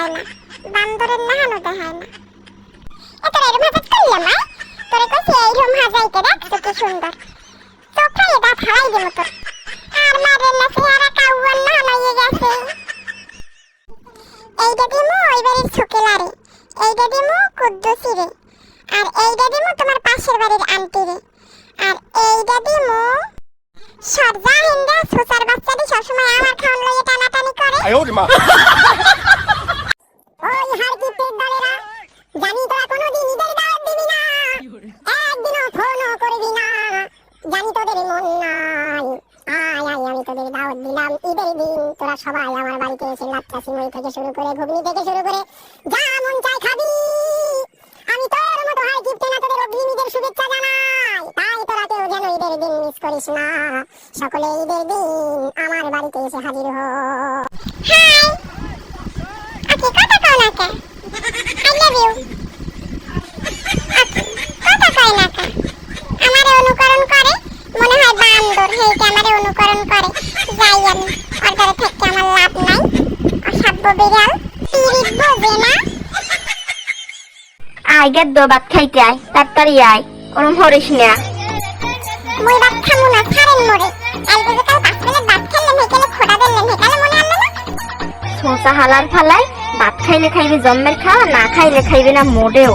দেখায় না বান্দরের নাহানো দেখায় না এত এরম হাজার করলাম আই তোরে কইছি এইরম হাজাইতে দেখ তো কি সুন্দর চোখে দাঁত হারাই দিব তোর। আর মারের না, চেহারা কাউয়ান নাহানাইয়ে গেছে। এইটা দিমু, ওই বাড়ির ছোকেলারে। এইটা দিমু, কুদ্দুসি রে। আর এইটা দিমু, তোমার পাশের বাড়ির আন্টি রে। আর এইটা দিমু সরজা হিন্দা সুসার বাচ্চাটি সবসময় আমার খাওয়ান লইয়ে টানাটানি করে। জানি তোরা কোনোদিন ঈদের দাওয়াত দিবি না। একদিনও ফোনও করবি না। জানি তোদের মন নাই। আয় আমি তোদের দাওয়াত দিলাম ঈদের দিন। তোরা সবাই আমার বাড়িতে এসে লাচ্চা সিমই থেকে শুরু করে, ঘুগনি থেকে শুরু করে যা মন চাই খাবি। আমি তোর মতো হাই কিপটে না তোদের অগ্রিম ঈদের শুভেচ্ছা জানাই। তাই তোরা কেউ যেন ঈদের দিন মিস করিস না। সকলে ঈদের দিন আমার বাড়িতে এসে হাজির হ হাই। আকি কথা কও না কে? লাভ ইউ কথা কয় না কে আমারে অনুকরণ করে মনে হয় বান্দর হেইটা আমারে অনুকরণ করে যাই আমি ওর দ্বারা থেকে আমার লাভ নাই অসাব্য বিড়াল আয় গেদ্দ ভাত খাইতে আয় তাড়াতাড়ি আয় ওরম হরিস না। মুই ভাত খামু না ছাড়েন মোরে। আলকে যে কাল পাঁচ প্লেট ভাত খেললেন হেকেলে খোড়া দিলেন হেকালে মনে আনলো না? সোঁচা হালার ফালাই ভাত খাইলে খাইবে জন্মের খাওয়া না খাইলে খাইবে না মোটেও।